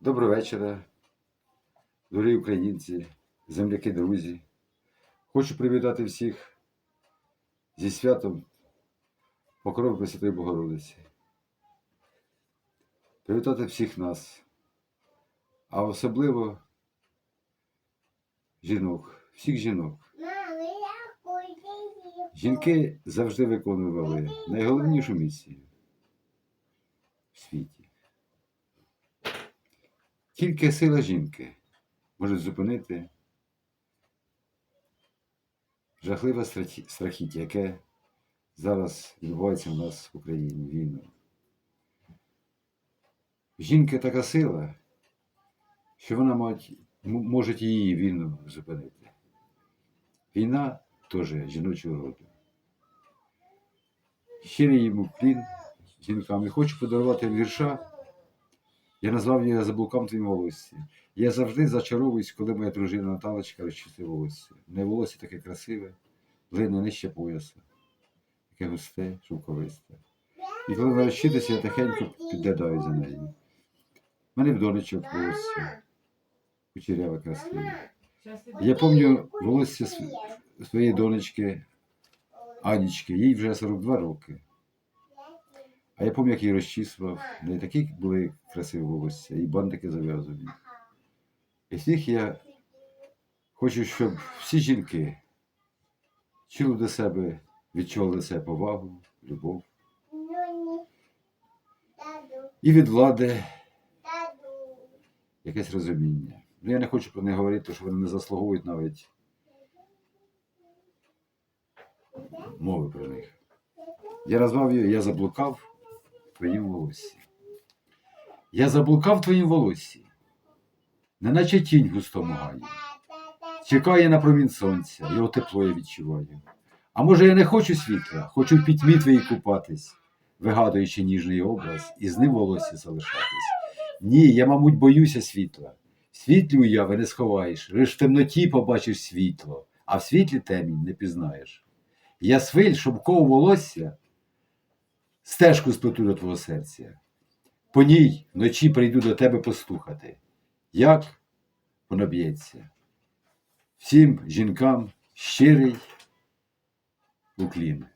Доброго вечора, дорогі українці, земляки, друзі. Хочу привітати всіх зі святом Покрови Пресвятої Богородиці. Привітати всіх нас, а особливо жінок, всіх жінок. Жінки завжди виконували найголовнішу місію в світі. Тільки сила жінки може зупинити жахливе страхіття, яке зараз відбувається в нас в Україні війну. В жінки така сила, що вона може її війну зупинити. Війна теж жіночого роду. Щирий йому плін жінкам. І хочу подарувати вірша. Я назвав її заблукам твоїм волосся. Я завжди зачаровуюсь, коли моя дружина Наталочка розчісує волосся. Не волосся таке красиве, длинне нижче пояса, таке густе, шовковисте. І коли вона розчитися, я тихенько підглядаю за нею. У мене в донечок волосся, кучеряве красиве. Я пам'ятаю волосся своєї донечки Анічки, їй вже 42 роки. А я пам'ятаю, як її розчісував. В неї такі були красиві волосся, і бантики зав'язані. І всіх я хочу, щоб всі жінки чули до себе, відчули до себе повагу, любов. І від влади якесь розуміння. Ну, я не хочу про них говорити, тому що вони не заслуговують навіть мови про них. Я назвав її Я заблукав твоїм волоссі. Я заблукав в твоїм волоссі, неначе тінь густому гаї. Чекає на промінь сонця, його тепло я відчуваю. А може, я не хочу світла, хочу в пітьмі твоїй купатись, вигадуючи ніжний образ і з ним волосся залишатись. Ні, я, мабуть, боюся світла. Світлі уяви не сховаєш, лиш в темноті побачиш світло, а в світлі темінь не пізнаєш. Я свиль шовкового волосся, стежку сплету до твого серця. По ній вночі прийду до тебе послухати, Як воно б'ється. Всім жінкам щирий уклін.